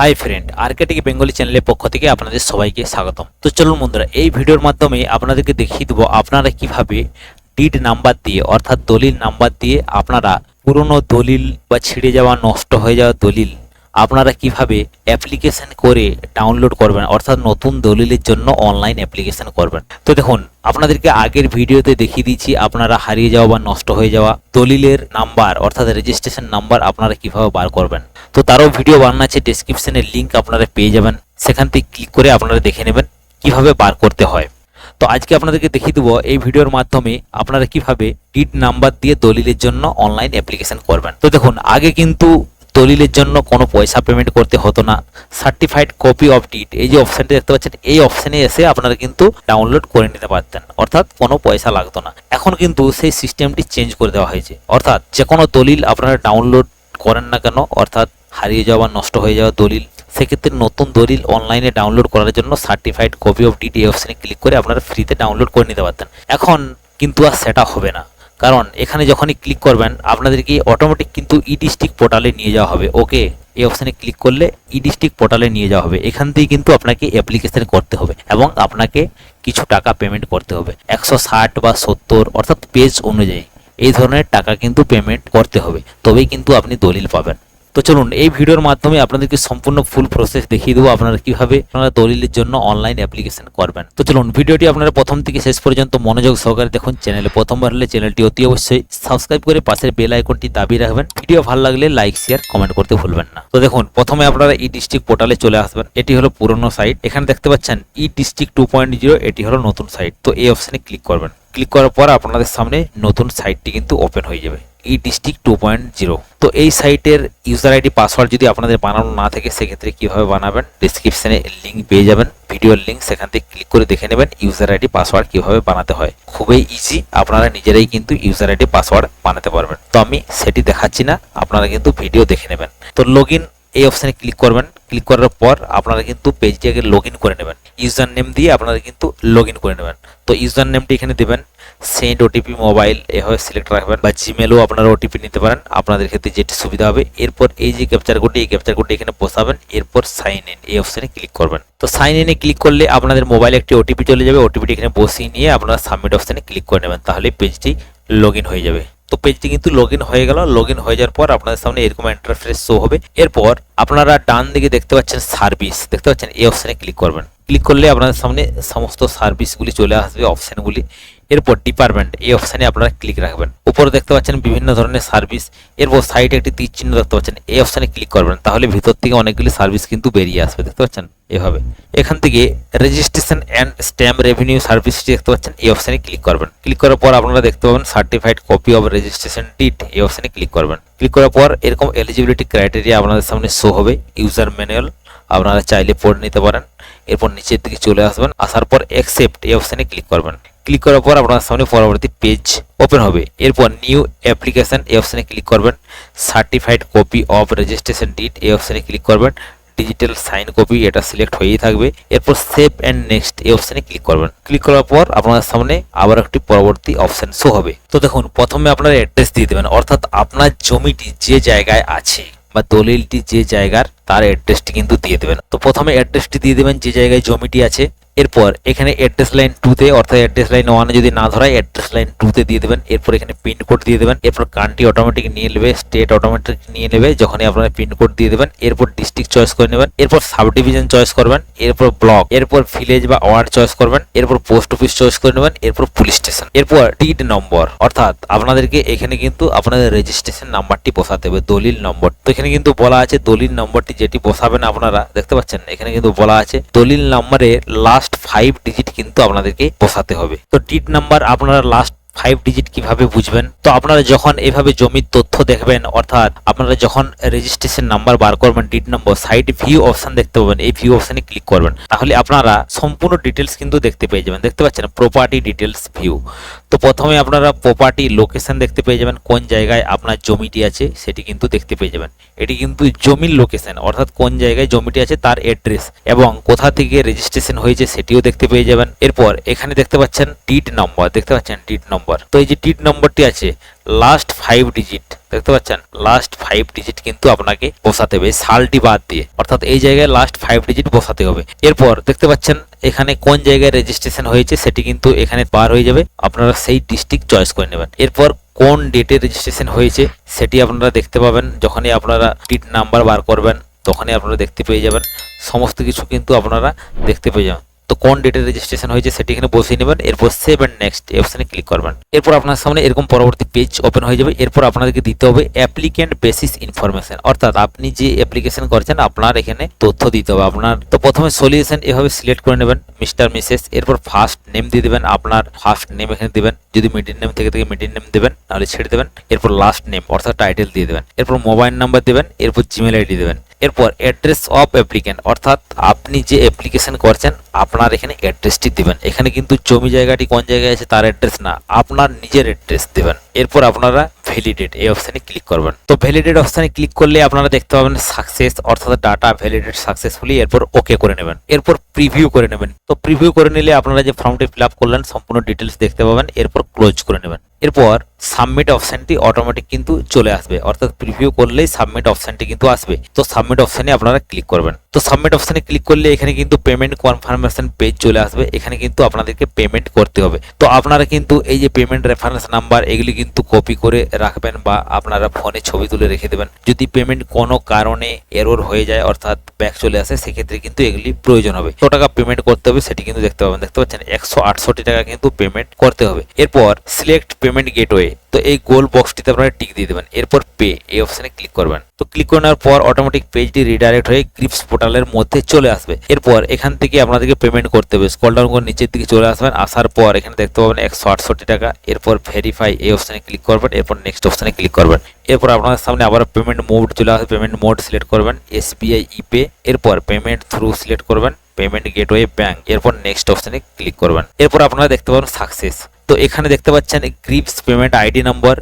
Hi friend Arctic Bengali চ্যানেলের পক্ষ থেকে আপনাদের সবাইকে স্বাগতম। তো চলুন বন্ধুরা, এই ভিডিওর মাধ্যমে আপনাদেরকে দেখিয়ে দেবো আপনারা কীভাবে ডিড নাম্বার দিয়ে, অর্থাৎ দলিল নাম্বার দিয়ে আপনারা পুরনো দলিল বা ছিঁড়ে যাওয়া, নষ্ট হয়ে যাওয়া দলিল আপনারা কীভাবে অ্যাপ্লিকেশন করে ডাউনলোড করবেন, অর্থাৎ নতুন দলিলের জন্য অনলাইন অ্যাপ্লিকেশন করবেন। তো দেখুন, আপনাদেরকে আগের ভিডিওতে দেখিয়ে দিয়েছি আপনারা হারিয়ে যাওয়া বা নষ্ট হয়ে যাওয়া দলিলের নাম্বার অর্থাৎ রেজিস্ট্রেশন নাম্বার আপনারা কীভাবে বার করবেন। তো তারও ভিডিও বানানো আছে ডেসক্রিপশনের লিঙ্ক আপনারা পেয়ে যাবেন। সেখান থেকে ক্লিক করে আপনারা দেখে নেবেন কীভাবে বার করতে হয়। তো আজকে আপনাদেরকে দেখিয়ে দেবো, এই ভিডিওর মাধ্যমে আপনারা কীভাবে ডিড নাম্বার দিয়ে দলিলের জন্য অনলাইন অ্যাপ্লিকেশন করবেন। তো দেখুন, আগে কিন্তু দলিলের জন্য কোনো পয়সা পেমেন্ট করতে হতো না। সার্টিফাইড কপি অফ ডিড এই যে অপশানটি দেখতে পাচ্ছেন, এই অপশানে এসে আপনারা কিন্তু ডাউনলোড করে নিতে পারতেন। অর্থাৎ কোনো পয়সা লাগতো না। এখন কিন্তু সেই সিস্টেমটি চেঞ্জ করে দেওয়া হয়েছে। অর্থাৎ যে কোনো দলিল আপনারা ডাউনলোড করেন না কেন, অর্থাৎ হারিয়ে যাওয়া বা নষ্ট হয়ে যাওয়া দলিল, সেক্ষেত্রে নতুন দলিল অনলাইনে ডাউনলোড করার জন্য সার্টিফাইড কপি অফ ডিড এই অপশানে ক্লিক করে আপনারা ফ্রিতে ডাউনলোড করে নিতে পারতেন। এখন কিন্তু আর সেটা হবে না। কারণ এখানে যখনই ক্লিক করবেন, আপনাদেরকে অটোমেটিক কিন্তু ই ডিস্ট্রিক্ট পোর্টালে নিয়ে যাওয়া হবে ওকে এই অপশানে ক্লিক করলে ই ডিস্ট্রিক্ট পোর্টালে নিয়ে যাওয়া হবে, এখান থেকে কিন্তু আপনাকে অ্যাপ্লিকেশন করতে হবে এবং আপনাকে কিছু টাকা পেমেন্ট করতে হবে, একশো ষাট বা সত্তর, অর্থাৎ পেজ অনুযায়ী। এই ধরনের টাকা কিন্তু পেমেন্ট করতে হবে, তবেই কিন্তু আপনি দলিল পাবেন। তো চলুন, এই ভিডিওর মাধ্যমে আপনাদেরকে সম্পূর্ণ ফুল প্রসেস দেখিয়ে দেবো আপনারা কীভাবে আপনারা দলিলের জন্য অনলাইন অ্যাপ্লিকেশন করবেন। তো চলুন, ভিডিওটি আপনারা প্রথম থেকে শেষ পর্যন্ত মনোযোগ সহকারে দেখুন চ্যানেলে প্রথমবার হলে চ্যানেলটি অতি অবশ্যই সাবস্ক্রাইব করে পাশের বেল আইকনটি দাবিয়ে রাখবেন। ভিডিও ভালো লাগলে লাইক শেয়ার কমেন্ট করতে ভুলবেন না। তো দেখুন, প্রথমে আপনারা ই ডিস্ট্রিক্ট পোর্টালে চলে আসবেন। এটি হলো পুরনো সাইট এখানে দেখতে পাচ্ছেন e district two point zero এটি হলো নতুন সাইট তো এই অপশানে ক্লিক করবেন। ক্লিক করার পর আপনাদের সামনে নতুন সাইটটি কিন্তু ওপেন হয়ে যাবে। E district two point zero তো এই সাইটের ইউজার আইডি পাসওয়ার্ড যদি আপনাদের বানানো না থাকে, সেক্ষেত্রে কীভাবে বানাবেন? ডিসক্রিপশনে লিঙ্ক পেয়ে যাবেন। ভিডিওর লিঙ্ক সেখান থেকে ক্লিক করে দেখে নেবেন ইউজার আইডি পাসওয়ার্ড কীভাবে বানাতে হয়। খুবই ইজি আপনারা নিজেরাই কিন্তু ইউজার আইডি পাসওয়ার্ড বানাতে পারবেন। তো আমি সেটি দেখাচ্ছি না, আপনারা কিন্তু ভিডিও দেখে নেবেন। তো লগ এই অপশানে ক্লিক করবেন। ক্লিক করার পর আপনারা কিন্তু পেজটিকে লগ করে নেবেন। ইউজার নেম দিয়ে আপনারা কিন্তু লগ করে নেবেন। তো ইউজার নেমটি এখানে দেবেন। সেন্ড ওটিপি মোবাইল এভাবে সিলেক্ট রাখবেন বা জিমেলও আপনারা ওটিপি নিতে পারেন। আপনাদের ক্ষেত্রে যেটি সুবিধা হবে, এরপর এই যে ক্যাপচার কোডটি এই ক্যাপচার কোডটি এখানে বসাবেন, এরপর সাইন ইন এই অপশানে ক্লিক করবেন। তো সাইন ইনে ক্লিক করলে আপনাদের মোবাইলে একটি ওটিপি চলে যাবে। ওটিপিটি এখানে বসিয়ে নিয়ে আপনারা সাবমিট অপশানে ক্লিক করে নেবেন, তাহলে পেজটি লগ হয়ে যাবে। তো পেজটি কিন্তু লগ হয়ে গেল। লগ হয়ে যাওয়ার পর আপনাদের সামনে এরকম ইন্টারফেস শো হবে। এরপর আপনারা ডান দিকে দেখতে পাচ্ছেন সার্ভিস দেখতে পাচ্ছেন এই অপশানে ক্লিক করবেন। ক্লিক করলে আপনাদের সামনে সমস্ত সার্ভিসগুলি চলে আসবে অপশানগুলি এরপর ডিপার্টমেন্ট এই অপশানে আপনারা ক্লিক রাখবেন। উপরে দেখতে পাচ্ছেন বিভিন্ন ধরনের সার্ভিস এরপর সাইডে একটি তীর চিহ্ন দেখতে পাচ্ছেন, এই অপশানে ক্লিক করবেন, তাহলে ভিতর থেকে অনেকগুলি সার্ভিস কিন্তু বেরিয়ে আসবে, দেখতে পাচ্ছেন? এভাবে। এখান থেকে রেজিস্ট্রেশন অ্যান্ড স্ট্যাম্প রেভিনিউ সার্ভিসটি দেখতে পাচ্ছেন, এই অপশানে ক্লিক করবেন। ক্লিক করার পর আপনারা দেখতে পাবেন certified copy of registration deed এই অপশানে ক্লিক করবেন। ক্লিক করার পর এরকম এলিজিবিলিটি ক্রাইটেরিয়া আপনাদের সামনে শো হবে ইউজার ম্যানুয়াল আপনারা চাইলে পড়ে নিতে পারেন, এরপর নিচের দিকে চলে আসবেন, আসার পর অ্যাকসেপ্ট এই অপশানে ক্লিক করবেন। ক্লিক করার পর আপনার সামনে পরবর্তী পেজ ওপেন হবে। এরপর নিউ অ্যাপ্লিকেশন এই অপশানে ক্লিক করবেন। Certified copy of registration deed এই অপশানে ক্লিক করবেন। ডিজিটাল সাইন কপি এটা সিলেক্ট হয়েই থাকবে। এরপর সেভ অ্যান্ড নেক্সট এই অপশানে ক্লিক করবেন। ক্লিক করার পর আপনার সামনে আবার একটি পরবর্তী অপশান শো হবে। তো দেখুন, প্রথমে আপনার অ্যাড্রেস দিয়ে দেবেন। অর্থাৎ আপনার জমিটি যে জায়গায় আছে বা দলিলটি যে জায়গার, তার অ্যাড্রেসটি কিন্তু দিয়ে দেবেন। তো প্রথমে অ্যাড্রেসটি দিয়ে দেবেন যে জায়গায় জমিটি আছে। এরপর এখানে অ্যাড্রেস লাইন টুতে অর্থাৎ অ্যাড্রেস লাইন ওয়ানে যদি না ধরায় অ্যাড্রেস লাইন টুতে দিয়ে দেবেন। এরপর এখানে পিনকোড দিয়ে দেবেন। এরপর কান্ট্রি অটোমেটিক নিয়ে নেবে স্টেট অটোমেটিক নিয়ে নেবে, যখনই আপনারা পিনকোড দিয়ে দেবেন। এরপর ডিস্ট্রিক্ট চয়েস করে নেবেন। এরপর সাব ডিভিশন চয়েস করবেন। এরপর ব্লক এরপর ভিলেজ বা ওয়ার্ড চয়েস করবেন। এরপর পোস্ট অফিস চয়েস করে নেবেন। এরপর পুলিশ স্টেশন এরপর ডিড নম্বর অর্থাৎ আপনাদেরকে এখানে কিন্তু আপনাদের রেজিস্ট্রেশন নাম্বারটি বসাতে হবে, দলিল নম্বর। তো এখানে কিন্তু বলা আছে দলিল নম্বরটি যেটি বসাবেন আপনারা, দেখতে পাচ্ছেন? এখানে কিন্তু বলা আছে দলিল নম্বরের লাস্ট ফাইভ ডিজিট কিন্তু আপনাদেরকে বসাতে হবে। তো টিট নাম্বার আপনারা লাস্ট ফাইভ ডিজিট কীভাবে বুঝবেন? তো আপনারা যখন এভাবে জমির তথ্য দেখবেন, অর্থাৎ আপনারা যখন রেজিস্ট্রেশন নাম্বার বার করবেন deed number side view option দেখতে পাবেন, এই ভিউ অপশনে ক্লিক করবেন। তাহলে আপনারা সম্পূর্ণ ডিটেলস কিন্তু দেখতে পেয়ে যাবেন। দেখতে পাচ্ছেন প্রপার্টি ডিটেলস ভিউ তো প্রথমে আপনারা প্রপার্টি লোকেশন দেখতে পেয়ে যাবেন, কোন জায়গায় আপনার জমিটি আছে, সেটি কিন্তু দেখতে পেয়ে যাবেন। এটি কিন্তু জমির লোকেশন অর্থাৎ কোন জায়গায় জমিটি আছে তার অ্যাড্রেস এবং কোথা থেকে রেজিস্ট্রেশন হয়েছে সেটিও দেখতে পেয়ে যাবেন। এরপর এখানে দেখতে পাচ্ছেন ডিট নম্বর দেখতে পাচ্ছেন ডিট নম্বর তো এই যে ডিট নম্বরটি আছে লাস্ট ফাইভ ডিজিট দেখতে পাচ্ছেন? লাস্ট ফাইভ ডিজিট কিন্তু আপনাকে বসাতে হবে, সালটি বাদ দিয়ে। অর্থাৎ এই জায়গায় লাস্ট ফাইভ ডিজিট বসাতে হবে। এরপর দেখতে পাচ্ছেন, এখানে কোন জায়গায় রেজিস্ট্রেশন হয়েছে সেটি কিন্তু এখানে পার হয়ে যাবে। আপনারা সেই ডিস্ট্রিক্ট চয়েস করে নেবেন। এরপর কোন ডেটে রেজিস্ট্রেশন হয়েছে সেটি আপনারা দেখতে পাবেন। যখনই আপনারা টিট নাম্বার বার করবেন, তখনই আপনারা দেখতে পেয়ে যাবেন। সমস্ত কিছু কিন্তু আপনারা দেখতে পেয়ে যাবেন। তো কোন ডেটে রেজিস্ট্রেশন হয়েছে সেটি এখানে বসিয়ে নেবেন। এরপর সেভ অ্যান্ড নেক্সট অপশানে ক্লিক করবেন। এরপর আপনার সামনে এরকম পরবর্তী পেজ ওপেন হয়ে যাবে। এরপর আপনাদেরকে দিতে হবে অ্যাপ্লিকেন্ট বেসিস ইনফরমেশন অর্থাৎ আপনি যে অ্যাপ্লিকেশন করছেন, আপনার এখানে তথ্য দিতে হবে। আপনার তো প্রথমে সলিউশন এভাবে সিলেক্ট করে নেবেন মিস্টার মিসেস এরপর ফার্স্ট নেম দিয়ে দেবেন, আপনার ফার্স্ট নেম এখানে দিবেন। যদি মিডিল নেম থেকে থেকে মিডিল নেম দেবেন, নাহলে ছেড়ে দেবেন। এরপর লাস্ট নেম অর্থাৎ টাইটেল দিয়ে দেবেন। এরপর মোবাইল নাম্বার দেবেন, এরপর জিমেল আইডি দেবেন। এরপর অ্যাড্রেস অফ অ্যাপ্লিকেন্ট অর্থাৎ আপনি যে অ্যাপ্লিকেশন করছেন, আপনার এখানে অ্যাড্রেসটি দিবেন। এখানে কিন্তু জমি জায়গাটি কোন জায়গায় আছে তার অ্যাড্রেস না, আপনার নিজের অ্যাড্রেস দেবেন। এরপর আপনারা ভ্যালিডেট এই অপশানে ক্লিক করবেন। তো ভ্যালিডেট অপশানে ক্লিক করলে আপনারা দেখতে পাবেন সাকসেস অর্থাৎ ডাটা ভ্যালিডেট সাকসেসফুলি এরপর ওকে করে নেবেন। এরপর প্রিভিউ করে নেবেন। তো প্রিভিউ করে নিলে আপনারা যে ফর্মটি ফিল আপ করলেন, সম্পূর্ণ ডিটেলস দেখতে পাবেন। এরপর ক্লোজ করে নেবেন। এরপর সাবমিট অপশানটি অটোমেটিক কিন্তু চলে আসবে। অর্থাৎ প্রিভিউ করলেই সাবমিট অপশানটি কিন্তু আসবে। তো সাবমিট অপশানে আপনারা ক্লিক করবেন। তো সাবমিট অপশানে ক্লিক করলে এখানে কিন্তু পেমেন্ট কনফার্মেশন পেজ চলে আসবে। এখানে কিন্তু আপনাদেরকে পেমেন্ট করতে হবে। তো আপনারা কিন্তু এই যে পেমেন্ট রেফারেন্স নাম্বার এগুলি কিন্তু কপি করে রাখবেন বা আপনারা ফোনে ছবি তুলে রেখে দেবেন। যদি পেমেন্ট কোনো কারণে এরর হয়ে যায়, অর্থাৎ ব্যাক চলে আসে, সেক্ষেত্রে কিন্তু এগুলি প্রয়োজন হবে। কত টাকা পেমেন্ট করতে হবে সেটি কিন্তু দেখতে পাবেন। দেখতে পাচ্ছেন? একশো আটষট্টি টাকা কিন্তু পেমেন্ট করতে হবে। এরপর সিলেক্ট পেমেন্ট গেটওয়ে তো এই গোল বক্সটিতে আপনারা টিক দিয়ে দেবেন। এরপর পে এই অপশানে ক্লিক করবেন। তো ক্লিক করে নেওয়ার পর অটোমেটিক পেজটি রিডাইরেক্ট হয়ে গ্রিপস পোর্টালের মধ্যে চলে আসবে। এরপর এখান থেকে আপনাদেরকে পেমেন্ট করতে হবে। স্কল ডাউন করে নিচের দিকে চলে আসবেন। আসার পর এখানে দেখতে পাবেন একশো আটষট্টি টাকা। এরপর ভেরিফাই এই অপশানে ক্লিক করবেন। এরপর নেক্সট অপশানে ক্লিক করবেন। এরপর আপনাদের সামনে আবার পেমেন্ট মোড চলে আসবে। পেমেন্ট মোড সিলেক্ট করবেন। এসবিআই ইপে এরপর পেমেন্ট থ্রু সিলেক্ট করবেন। পেমেন্ট গেটওয়ে ব্যাঙ্ক এরপর নেক্সট অপশানে ক্লিক করবেন। এরপর আপনারা দেখতে পাবেন সাকসেস তো এখানে দেখতে পাচ্ছেন গ্রিপস পেমেন্ট আইডি নম্বর,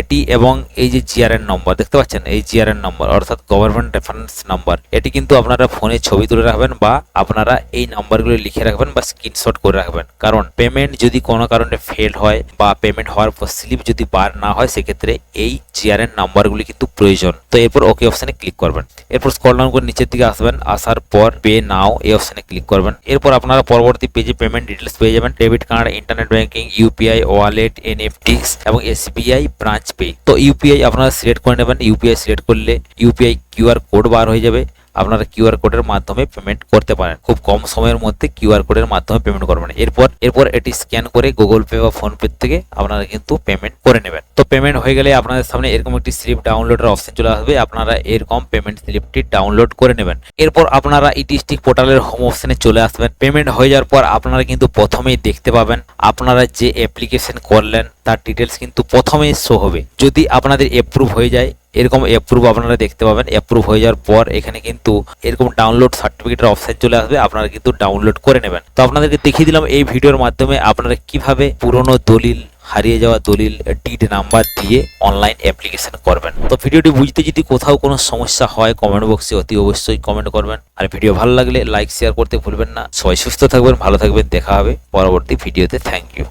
এটি এবং এই যে জিআরএন নম্বর, দেখতে পাচ্ছেন? এই জিআরএন নম্বর, অর্থাৎ গভর্নমেন্ট রেফারেন্স নাম্বার এটি কিন্তু আপনারা ফোনে ছবি তুলে রাখবেন বা আপনারা এই নাম্বারগুলো লিখে রাখবেন বা স্ক্রিনশট করে রাখবেন। কারণ পেমেন্ট যদি কোনো কারণে ফেল হয় বা পেমেন্ট হওয়ার পর স্লিপ যদি বার না হয়, সেক্ষেত্রে এই জিআরএন নাম্বারগুলি কিন্তু প্রয়োজন। তো এরপর ওকে অপশানে ক্লিক করবেন। এরপর স্কল ডাউন করে নিচের দিকে আসবেন। আসার পর পে নাও এই অপশানে ক্লিক করবেন। এরপর আপনারা পরবর্তী পেজে পেমেন্ট ডিটেলস পেয়ে যাবেন। Debit card internet banking UPI wallet NFT এবং এসবিআই ব্রাঞ্চ পে। তো ইউপিআই আপনারা সিলেক্ট করে নেবেন। ইউপিআই সিলেক্ট করলে ইউপিআই কিউআর কোড বার হয়ে যাবে। আপনারা কিউআর কোডের মাধ্যমে পেমেন্ট করতে পারেন। খুব কম সময়ের মধ্যে কিউআর কোডের মাধ্যমে পেমেন্ট করবেন। এরপর এরপর এটি স্ক্যান করে গুগল পে বা ফোন পে থেকে আপনারা কিন্তু পেমেন্ট করে নেবেন। তো পেমেন্ট হয়ে গেলে আপনাদের সামনে এরকম একটি স্লিপ ডাউনলোডের অপশন চলে আসবে। আপনারা এরকম পেমেন্ট স্লিপটি ডাউনলোড করে নেবেন। এরপর আপনারা এই ডিস্ট্রিক্ট পোর্টালের হোম অপশনে চলে আসবেন। পেমেন্ট হয়ে যাওয়ার পর আপনারা কিন্তু প্রথমেই দেখতে পাবেন আপনারা যে অ্যাপ্লিকেশন করলেন তার ডিটেলস কিন্তু প্রথমেই শো হবে। যদি আপনাদের অ্যাপ্রুভ হয়ে যায়, এরকম অ্যাপ্রুভ আপনারা দেখতে পাবেন। অ্যাপ্রুভ হয়ে যাওয়ার পর এখানে কিন্তু এরকম ডাউনলোড সার্টিফিকেটের অপশন চলে আসবে, আপনারা কিন্তু ডাউনলোড করে নেবেন। তো আপনাদেরকে দেখিয়ে দিলাম এই ভিডিওর মাধ্যমে আপনারা কীভাবে পুরনো দলিল, হারিয়ে যাওয়া দলিল ডিড নাম্বার দিয়ে অনলাইন অ্যাপ্লিকেশন করবেন। তো ভিডিওটি বুঝতে যদি কোথাও কোনো সমস্যা হয় কমেন্ট বক্সে অতি অবশ্যই কমেন্ট করবেন। আর ভিডিও ভালো লাগলে লাইক শেয়ার করতে ভুলবেন না। সবাই সুস্থ থাকবেন, ভালো থাকবেন। দেখা হবে পরবর্তী ভিডিওতে। Thank you